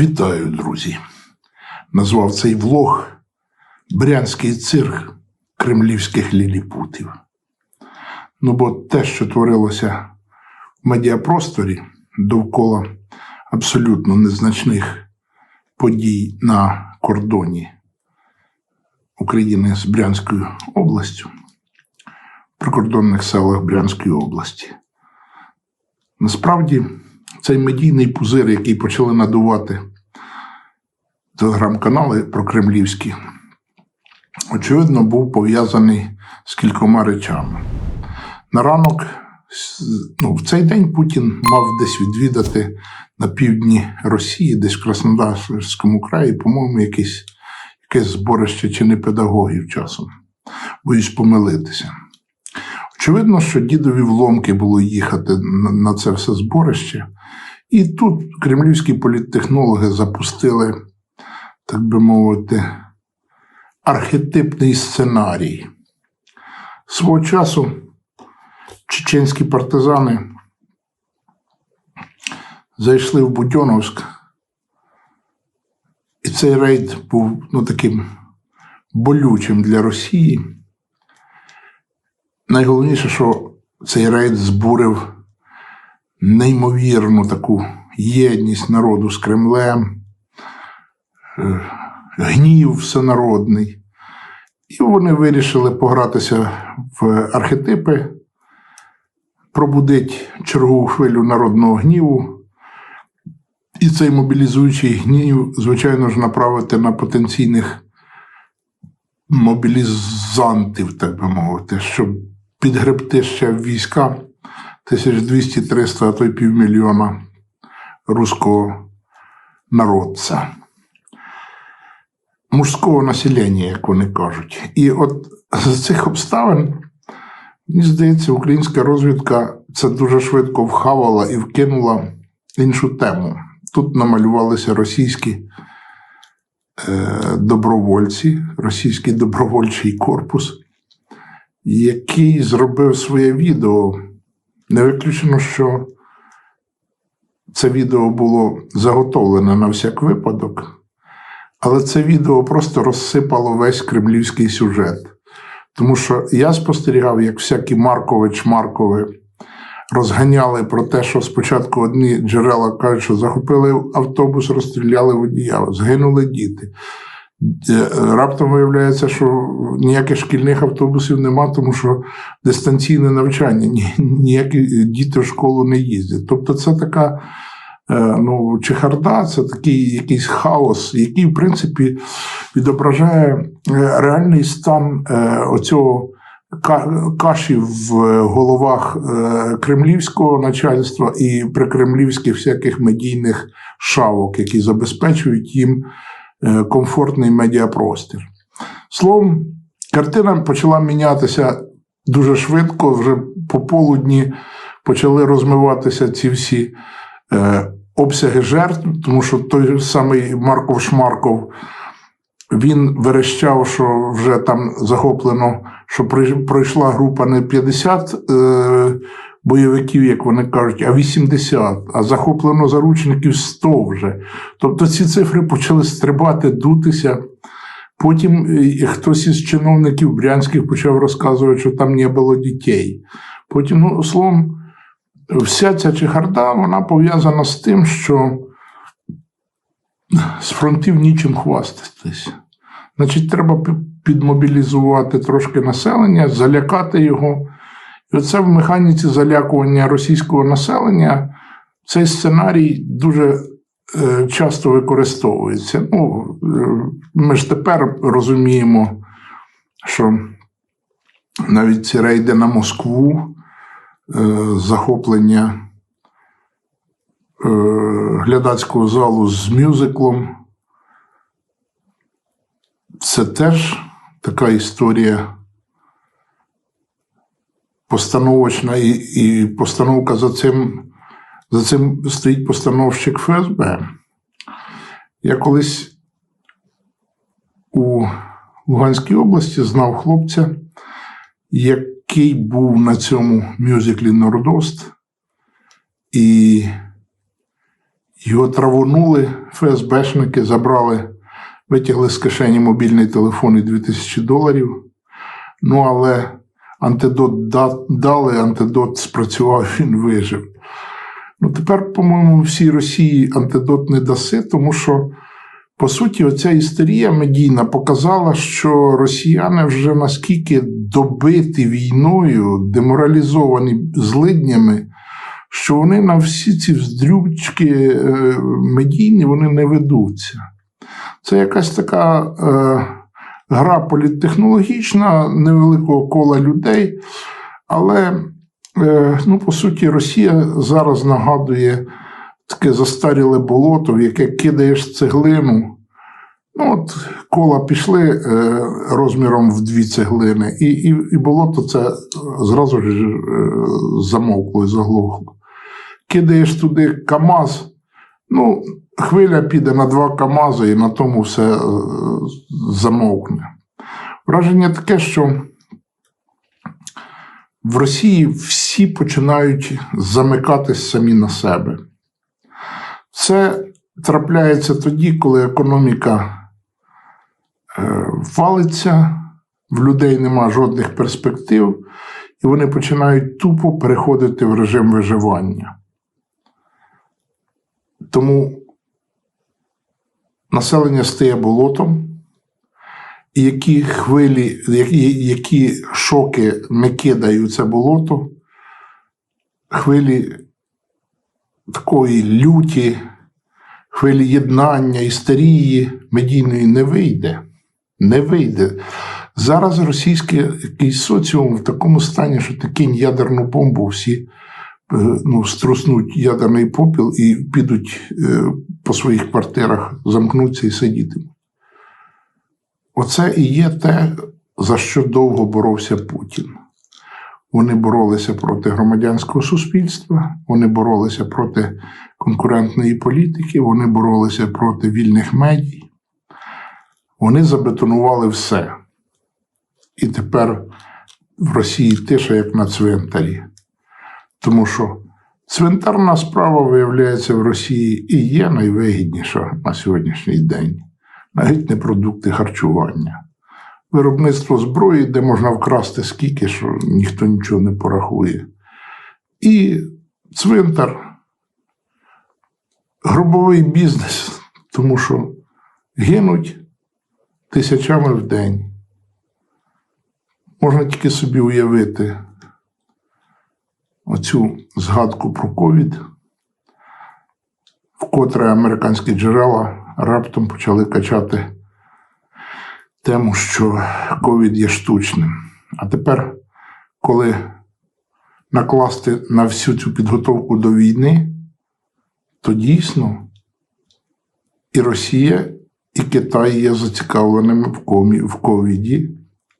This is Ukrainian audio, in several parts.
Вітаю, друзі! Назвав цей влог Брянський цирк кремлівських ліліпутів. Ну, бо те, що творилося в медіапросторі довкола абсолютно незначних подій на кордоні України з Брянською областю, в прикордонних селах Брянської області. Насправді, цей медійний пузир, який почали надувати телеграм-канали прокремлівські, очевидно, був пов'язаний з кількома речами. На ранок, ну, в цей день Путін мав десь відвідати на півдні Росії, десь в Краснодарському краї, по-моєму, якесь, якесь зборище чи не педагогів часом. Боюсь помилитися. Очевидно, що дідові вломки було їхати на, це все зборище. І тут кремлівські політтехнологи запустили, так би мовити, архетипний сценарій. Свого часу чеченські партизани зайшли в Будьоновськ, і цей рейд був ну, таким болючим для Росії. Найголовніше, що цей рейд збурив неймовірну таку єдність народу з Кремлем, е, гнів всенародний. І вони вирішили погратися в архетипи, пробудити чергову хвилю народного гніву. І цей мобілізуючий гнів, звичайно ж, направити на потенційних мобілізантів, так би мовити, щоб підгребти ще війська 1200-300, а то й півмільйона руського народця. Мужського населення, як вони кажуть. І от з цих обставин, мені здається, українська розвідка це дуже швидко вхавала і вкинула іншу тему. Тут намалювалися російські е, добровольці, російський добровольчий корпус, який зробив своє відео. Не виключено, що це відео було заготовлене на всяк випадок, але це відео просто розсипало весь кремлівський сюжет. Тому що я спостерігав, як всякі Маркови Чмаркови розганяли про те, що спочатку одні джерела кажуть, що захопили автобус, розстріляли водія, згинули діти. Е, раптом виявляється, що ніяких шкільних автобусів нема, тому що дистанційне навчання, ніякі діти в школу не їздять. Тобто, це така е, ну, чехарда, це такий якийсь хаос, який, в принципі, відображає е, реальний стан оцього каші в головах кремлівського начальства і прикремлівських всяких медійних шавок, які забезпечують їм. Е, комфортний медіапростір. Словом, картина почала мінятися дуже швидко, вже по полудні почали розмиватися ці всі е, обсяги жертв, тому що той самий Марков Шмарков. Він верещав, що вже там захоплено, що пройшла група не 50 е, бойовиків, як вони кажуть, а 80, а захоплено заручників 100 вже. Тобто ці цифри почали стрибати, дутися. Потім е, хтось із чиновників брянських почав розказувати, що там не було дітей. Потім, ну, словом, вся ця чехарда вона пов'язана з тим, що з фронтів нічим хвастатись. Значить, треба підмобілізувати трошки населення, залякати його. І оце в механіці залякування російського населення цей сценарій дуже е, часто використовується. Ну, е, Ми ж тепер розуміємо, що навіть ці рейди на Москву, е, захоплення глядацького залу з мюзиклом, це теж така історія постановочна і і постановка за цим за цим стоїть постановщик ФСБ. Я колись у Луганській області знав хлопця, який був на цьому мюзиклі Нордост, і Його травонули, ФСБшники забрали, витягли з кишені мобільний телефон і 2000 доларів. Ну, але антидот дали, антидот спрацював, він вижив. Ну, тепер, по-моєму, всій Росії антидот не даси, тому що, по суті, оця істерія медійна показала, що росіяни вже наскільки добиті війною, деморалізовані злиднями, що вони на всі ці вздрючки е, медійні вони не ведуться. Це якась така е, гра політтехнологічна, невеликого кола людей, але, е, ну, по суті, Росія зараз нагадує таке застаріле болото, в яке кидаєш цеглину. Ну, от кола пішли е, розміром в дві цеглини, і, і, і болото це зразу ж е, замовкло і заглохло. Кидаєш туди КАМАЗ, ну, хвиля піде на два КАМАЗи, і на тому все замовкне. Враження таке, що в Росії всі починають замикатись самі на себе. Це трапляється тоді, коли економіка е, валиться, в людей нема жодних перспектив, і вони починають тупо переходити в режим виживання. Тому населення стає болотом, які хвилі, які, які шоки не кидають це болото, хвилі такої люті, хвилі єднання, істерії медійної не вийде. Не вийде. Зараз російський якийсь соціум в такому стані, що ти кинь ядерну бомбу, всі е, ну, струснуть ядерний попіл і підуть е, по своїх квартирах, замкнуться і сидітимуть. Оце і є те, за що довго боровся Путін. Вони боролися проти громадянського суспільства, вони боролися проти конкурентної політики, вони боролися проти вільних медій. Вони забетонували все. І тепер в Росії тиша, як на цвинтарі. Тому що цвинтарна справа, виявляється, в Росії і є найвигідніша на сьогоднішній день. Навіть не продукти харчування. Виробництво зброї, де можна вкрасти скільки, що ніхто нічого не порахує. І цвинтар, гробовий бізнес, тому що гинуть тисячами в день. Можна тільки собі уявити оцю згадку про ковід, вкотре американські джерела раптом почали качати тему, що ковід є штучним. А тепер, коли накласти на всю цю підготовку до війни, то дійсно і Росія, і Китай є зацікавленими в ковіді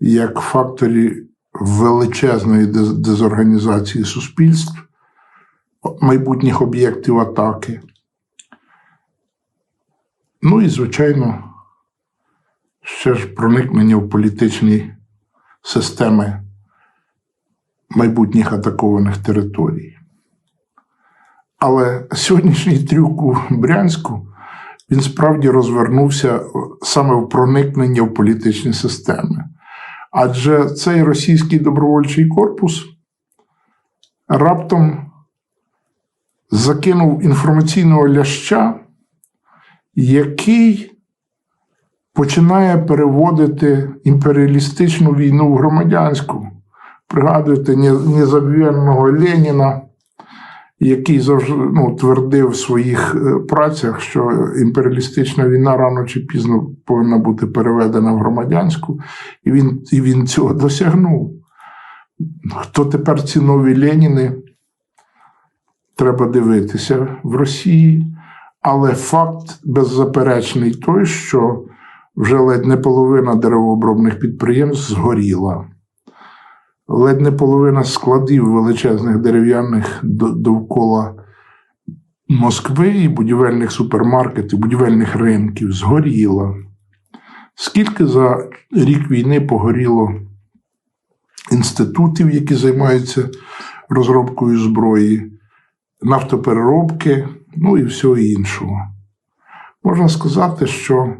як факторі величезної дезорганізації суспільств, майбутніх об'єктів атаки. Ну і, звичайно, ще ж проникнення в політичні системи майбутніх атакованих територій. Але сьогоднішній трюк у Брянську він справді розвернувся саме в проникнення в політичні системи. Адже цей російський добровольчий корпус раптом закинув інформаційного ляща, який починає переводити імперіалістичну війну в громадянську. Пригадуєте не- Леніна, який завжди ну, твердив в своїх е, працях, що імперіалістична війна рано чи пізно повинна бути переведена в громадянську, і він, і він цього досягнув. Хто тепер ці нові Леніни? Треба дивитися в Росії. Але факт беззаперечний той, що вже ледь не половина деревообробних підприємств згоріла. Ледь не половина складів величезних дерев'яних довкола Москви і будівельних супермаркетів, будівельних ринків згоріла. Скільки за рік війни погоріло інститутів, які займаються розробкою зброї, нафтопереробки, ну і всього іншого. Можна сказати, що,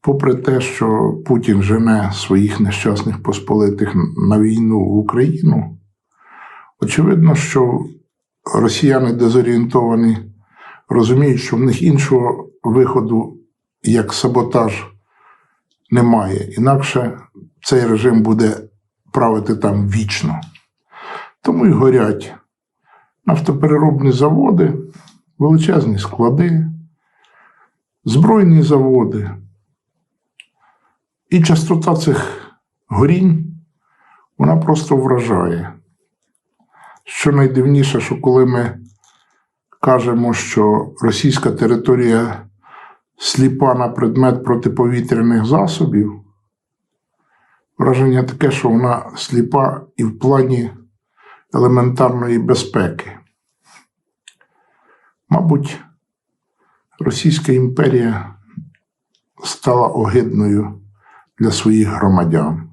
попри те, що Путін жене своїх нещасних посполитих на війну в Україну, очевидно, що росіяни дезорієнтовані, розуміють, що в них іншого виходу, як саботаж, немає. Інакше цей режим буде правити там вічно. Тому й горять нафтопереробні заводи, величезні склади, збройні заводи. І частота цих горінь вона просто вражає. Що найдивніше, що коли ми кажемо, що російська територія сліпа на предмет протиповітряних засобів, враження таке, що вона сліпа і в плані елементарної безпеки. Мабуть, Російська імперія стала огидною для своїх громадян.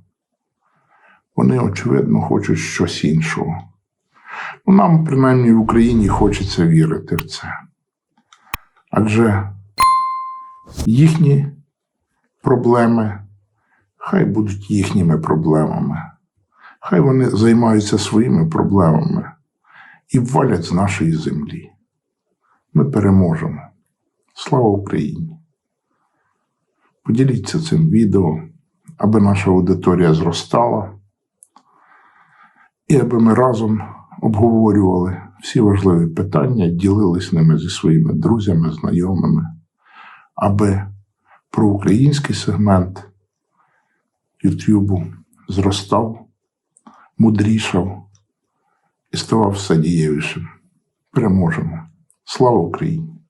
Вони, очевидно, хочуть щось іншого. Ну, нам, принаймні, в Україні хочеться вірити в це. Адже їхні проблеми хай будуть їхніми проблемами. Хай вони займаються своїми проблемами і валять з нашої землі. Ми переможемо. Слава Україні! Поділіться цим відео, аби наша аудиторія зростала, і аби ми разом обговорювали всі важливі питання, ділились ними зі своїми друзями, знайомими, аби проукраїнський сегмент Ютубу зростав, мудрішав і ставав все дієвішим. Переможемо! Слава Україні!